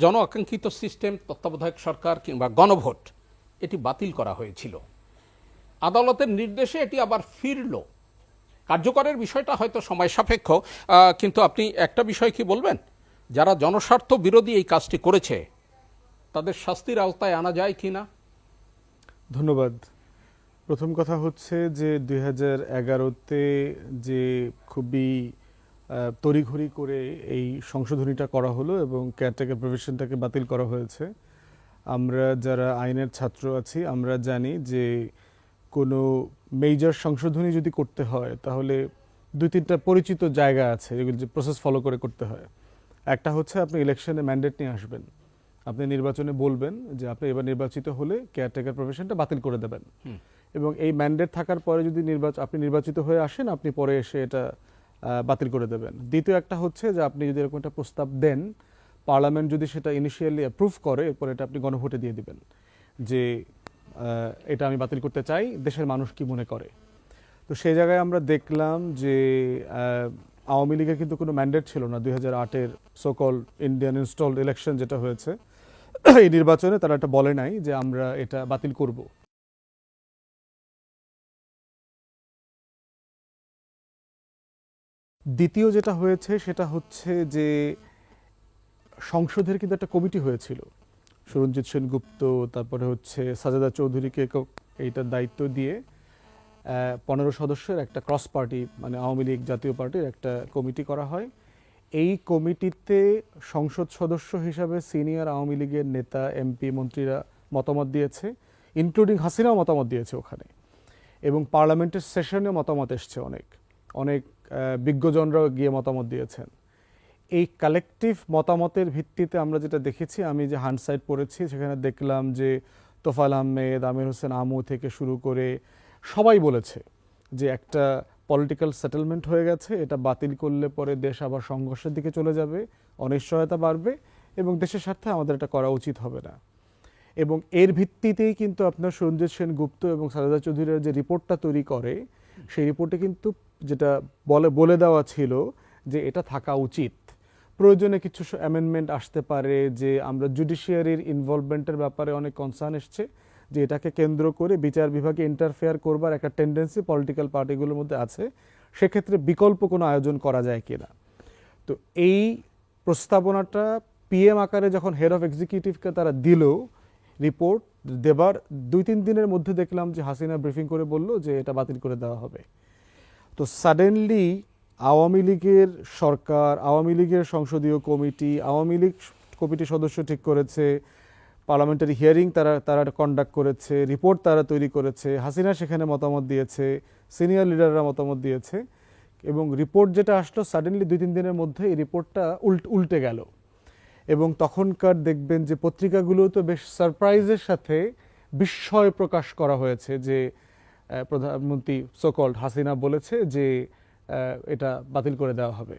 জন আকাঙ্ক্ষিত system, তত্ত্বাবধায়ক সরকার কিংবা গণভোট, এটি বাতিল করা হয়েছিল। আদালতের নির্দেশে এটি আবার ফিরল। কার্যকরের বিষয়টা হয়তো সময় সাপেক্ষ কিন্তু আপনি একটা বিষয় কি বলবেন? যারা জনস্বার্থ বিরোধী এই কাজটি করেছে, তাদের শাস্তির আওতায় আনা যায় কি না ধন্যবাদ। প্রথম কথা হচ্ছে যে দুই হাজার এগারোতে যে খুবই তড়িঘড়ি করে এই সংশোধনীটা করা হলো এবং কেয়ারটেকার প্রভিশনটাকে বাতিল করা হয়েছে। আমরা যারা আইনের ছাত্র আছি আমরা জানি যে কোনো মেজর সংশোধনী যদি করতে হয় তাহলে দুই তিনটা পরিচিত জায়গা আছে যেগুলো যে প্রসেস ফলো করে করতে হয়। একটা হচ্ছে আপনি ইলেকশনে ম্যান্ডেট নিয়ে আসবেন। আপনি নির্বাচনে বলবেন যে আপনি এবার নির্বাচিত হলে কেয়ারটেকার প্রফেশনটা বাতিল করে দেবেন। এবং এই ম্যান্ডেট থাকার পরে যদি নির্বাচন আপনি নির্বাচিত হয়ে আসেন আপনি পরে এসে এটা বাতিল করে দেবেন। দ্বিতীয় একটা হচ্ছে যে আপনি যদি এরকম একটা প্রস্তাব দেন, পার্লামেন্ট যদি সেটা ইনিশিয়ালি অ্যাপ্রুভ করে, এরপর এটা আপনি গণভোটে দিয়ে দিবেন যে এটা আমি বাতিল করতে চাই, দেশের মানুষ কি মনে করে? তো সেই জায়গায় আমরা দেখলাম যে আওয়ামী লীগের কিন্তু কোনো ম্যান্ডেট ছিল না। দুই হাজার আটের সোকল ইন্ডিয়ান ইনস্টলড ইলেকশন যেটা হয়েছে, এই নির্বাচনে তারা এটা বলে নাই যে আমরা এটা বাতিল করব। দ্বিতীয় যেটা হয়েছে সেটা হচ্ছে যে সংসদের কিন্তু একটা কমিটি হয়েছিল। সুরঞ্জিত সেনগুপ্ত, তারপরে হচ্ছে সাজাদা চৌধুরীকে এইটার দায়িত্ব দিয়ে পনেরো সদস্যের একটা ক্রস পার্টি মানে আওয়ামী লীগ জাতীয় পার্টির একটা কমিটি করা হয়। এই কমিটিতে সংসদ সদস্য হিসাবে সিনিয়র আওয়ামী লীগের নেতা, এমপি, মন্ত্রীরা মতামত দিয়েছে ইনক্লুডিং হাসিনাও মতামত দিয়েছে ওখানে। এবং পার্লামেন্টের সেশনে মতামত এসছে অনেক। অনেক আহ, বিজ্ঞজনরাও গিয়ে মতামত দিয়েছেন। এই কালেকটিভ মতামতের ভিত্তিতে আমরা যেটা দেখেছি আমি যে হান্ডসাইড পড়েছি সেখানে দেখলাম যে তোফাল আহমেদ আমির হোসেন আমু থেকে শুরু করে সবাই বলেছে যে একটা পলিটিক্যাল সেটেলমেন্ট হয়ে গেছে এটা বাতিল করলে পরে দেশ আবার সংঘর্ষের দিকে চলে যাবে অনিশ্চয়তা বাড়বে এবং দেশের স্বার্থে আমাদের এটা করা উচিত হবে না। এবং এর ভিত্তিতেই কিন্তু আপনার সঞ্জিত সেন গুপ্ত এবং সারদা চৌধুরীর যে রিপোর্টটা তৈরি করে সেই রিপোর্টে কিন্তু যেটা বলে বলে দেওয়া ছিল যে এটা থাকা উচিত। প্রয়োজনে কিছু অ্যামেন্ডমেন্ট আসতে পারে যে আমরা জুডিশিয়ারির ইনভলভমেন্টের ব্যাপারে অনেক কনসার্ন এসছে, যে এটাকে কেন্দ্র করে বিচার বিভাগে ইন্টারফেয়ার করবার একটা টেন্ডেন্সি পলিটিক্যাল পার্টিগুলোর মধ্যে আছে। সেক্ষেত্রে বিকল্প কোনো আয়োজন করা যায় কিনা? তো এই প্রস্তাবনাটা পিএম আকারে যখন হেড অফ এক্সিকিউটিভকে তারা দিল রিপোর্ট দেবার দুই তিন দিনের মধ্যে দেখলাম যে হাসিনা ব্রিফিং করে বলল যে এটা বাতিল করে দেওয়া হবে। তো সাডেনলি আওয়ামী লীগের সরকার, আওয়ামী লীগের সংসদীয় কমিটি, আওয়ামী লীগ কমিটির সদস্য ঠিক করেছে পার্লামেন্টারি হিয়ারিং তারা তারা কন্ডাক্ট করেছে রিপোর্ট তারা তৈরি করেছে, হাসিনা সেখানে মতামত দিয়েছে সিনিয়র লিডাররা মতামত দিয়েছে এবং রিপোর্ট যেটা আসলো সাডেনলি দুই, তিন দিনের মধ্যে এই রিপোর্টটা উল্ট, উল্টে গেল। এবং তখনকার দেখবেন যে পত্রিকাগুলো তো বেশ সারপ্রাইজের সাথে বিস্ময় প্রকাশ করা হয়েছে যে প্রধানমন্ত্রী সোকল্ড হাসিনা বলেছে যে এটা বাতিল করে দেওয়া হবে।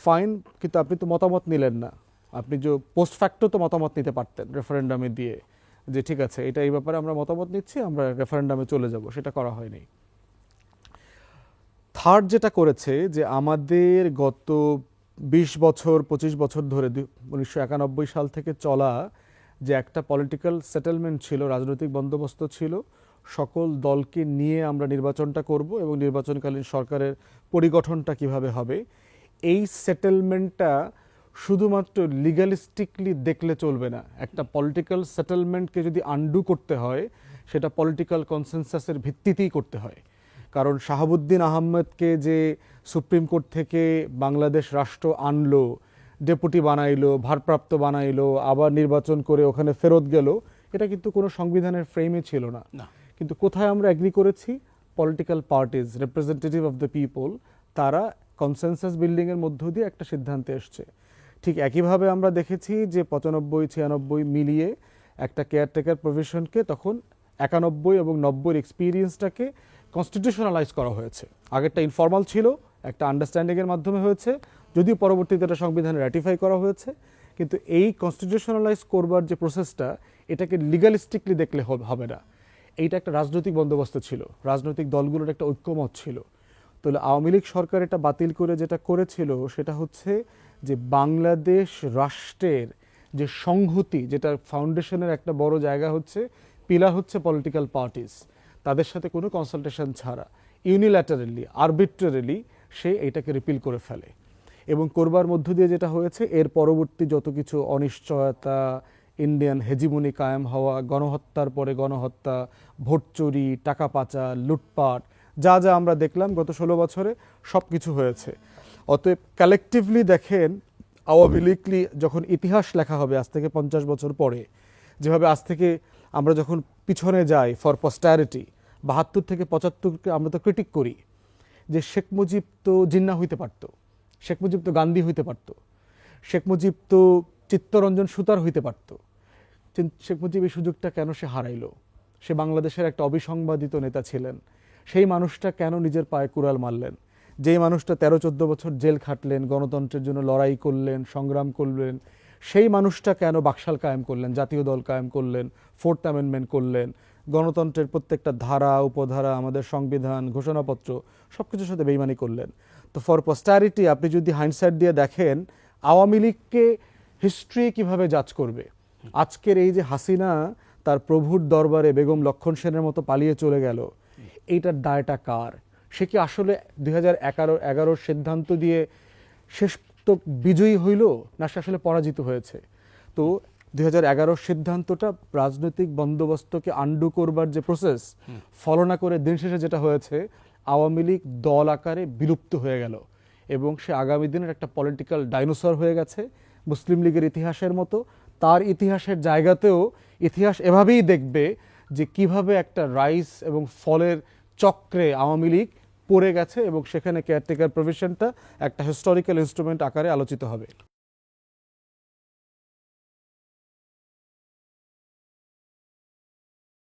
ফাইন কিন্তু আপনি তো মতামত নিলেন না। আপনি যে পোস্ট ফ্যাক্টর তো মতামত নিতে পারতেন রেফারেন্ডামে দিয়ে, যে ঠিক আছে, এটা এই ব্যাপারে আমরা মতামত নিচ্ছি, আমরা রেফারেন্ডামে চলে যাব, সেটা করা হয়নি। থার্ড যেটা করেছে যে, আমাদের গত বিশ বছর, পঁচিশ বছর ধরে উনিশশো একানব্বই সাল থেকে চলা যে একটা পলিটিক্যাল সেটেলমেন্ট ছিল, রাজনৈতিক বন্দোবস্ত ছিল সকল দলকে নিয়ে আমরা নির্বাচনটা করব এবং নির্বাচনকালীন সরকারের পরিগঠনটা কীভাবে হবে। এই সেটেলমেন্টটা শুধুমাত্র লিগালিস্টিকলি দেখলে চলবে না। একটা পলিটিক্যাল সেটেলমেন্টকে যদি আন্ডু করতে হয়, সেটা পলিটিক্যাল কনসেনসাসের ভিত্তিতেই করতে হয়। কারণ শাহাবুদ্দিন আহমেদকে যে সুপ্রিম কোর্ট থেকে বাংলাদেশ রাষ্ট্র আনলো, ডেপুটি বানাইলো, ভারপ্রাপ্ত বানাইলো, আবার নির্বাচন করে ওখানে ফেরত গেল, এটা কিন্তু কোনো সংবিধানের ফ্রেমে ছিল না। কিন্তু কোথায় আমরা অ্যাগ্রি করেছি? Political parties representative of the people তারা কনসেনসাস বিল্ডিংয়ের মধ্য দিয়ে একটা সিদ্ধান্তে এসছে। ঠিক একইভাবে আমরা দেখেছি যে পঁচানব্বই, ছিয়ানব্বই মিলিয়ে একটা কেয়ারটেকার প্রভিশনকে তখন একানব্বই এবং নব্বই এক্সপিরিয়েন্সটাকে কনস্টিটিউশনালাইজ করা হয়েছে। আগেরটা ইনফর্মাল ছিল, একটা আন্ডারস্ট্যান্ডিংয়ের মাধ্যমে হয়েছে, যদিও পরবর্তীতে এটা সংবিধানে র্যাটিফাই করা হয়েছে, কিন্তু এই কনস্টিটিউশনালাইজ করবার যে প্রসেসটা এটাকে লিগালিস্টিকলি দেখলে হবে না। এইটা একটা রাজনৈতিক বন্দোবস্ত ছিল। রাজনৈতিক দলগুলোর একটা ঐক্যমত ছিল। তাহলে আওয়ামী লীগ সরকার এটা বাতিল করে যেটা করেছিল সেটা হচ্ছে যে বাংলাদেশ রাষ্ট্রের যে সংহতি, যেটা ফাউন্ডেশনের একটা বড় জায়গা হচ্ছে পিলার হচ্ছে পলিটিক্যাল পার্টিস তাদের সাথে কোনো কনসালটেশন ছাড়া ইউনিল্যাটারালি আরবিট্রারিলি সে এটাকে রিপিল করে ফেলে। এবং করবার মধ্য দিয়ে যেটা হয়েছে, এর পরবর্তী যত কিছু অনিশ্চয়তা ইন্ডিয়ান হেজিমনি কায়েম হওয়া, গণহত্যার পরে গণহত্যা, ভোট চুরি, টাকা পাচার, লুটপাট, যা যা আমরা দেখলাম গত ষোলো বছরে সব কিছু হয়েছে। অতএব কালেকটিভলি দেখেন, আওয়ামী লীগলি যখন ইতিহাস লেখা হবে আজ থেকে পঞ্চাশ বছর পরে, যেভাবে আজ থেকে আমরা যখন পিছনে যাই ফর পস্টারিটি বাহাত্তর থেকে পঁচাত্তরকে আমরা তো ক্রিটিক করি, যে শেখ মুজিব তো জিন্না হইতে পারতো, শেখ মুজিব তো গান্ধী হইতে পারতো, শেখ মুজিব তো চিত্তরঞ্জন সুতার হইতে পারতো। শেখ মুজিব এই সুযোগটা কেন সে হারাইল? সে বাংলাদেশের একটা অবিসংবাদিত নেতা ছিলেন। সেই মানুষটা কেন নিজের পায়ে কুড়াল মারলেন? যেই মানুষটা তেরো, চোদ্দ বছর জেল খাটলেন, গণতন্ত্রের জন্য লড়াই করলেন, সংগ্রাম করলেন, সেই মানুষটা কেন বাকশাল কায়েম করলেন, জাতীয় দল কায়েম করলেন, ফোর্থ অ্যামেন্ডমেন্ট করলেন, গণতন্ত্রের প্রত্যেকটা ধারা, উপধারা, আমাদের সংবিধান, ঘোষণাপত্র সব কিছুর সাথে বেইমানি করলেন। তো ফর পস্টারিটি আপনি যদি হাইন্ডসাইড দিয়ে দেখেন, আওয়ামী লীগকে হিস্ট্রি কীভাবে জাজ করবে? আজকের এই যে হাসিনা তার প্রভুর দরবারে বেগম লক্ষণ সেনের মতো পালিয়ে চলে গেল, এইটার দায়টা কার? সে কি আসলে দুই হাজার এগারো, এগারোর সিদ্ধান্ত দিয়ে শেষ তো বিজয়ী হইল, না সে আসলে পরাজিত হয়েছে? তো দুই হাজার এগারোর সিদ্ধান্তটা রাজনৈতিক বন্দোবস্তকে আন্ডু করবার যে প্রসেস ফলো না করে দিন শেষে যেটা হয়েছে, আওয়ামী লীগ দল আকারে বিলুপ্ত হয়ে গেল এবং সে আগামী দিনের একটা পলিটিক্যাল ডাইনোসর হয়ে গেছে। মুসলিম লীগের ইতিহাসের মতো, তার ইতিহাসের জায়গাতেও ইতিহাস এভাবেই দেখবে যে কীভাবে একটা রাইস এবং ফলের চক্রে আওয়ামী লীগ পড়ে গেছে এবং সেখানে কেয়ারটেকার প্রভিশনটা একটা হিস্টোরিক্যাল ইনস্ট্রুমেন্ট আকারে আলোচিত হবে।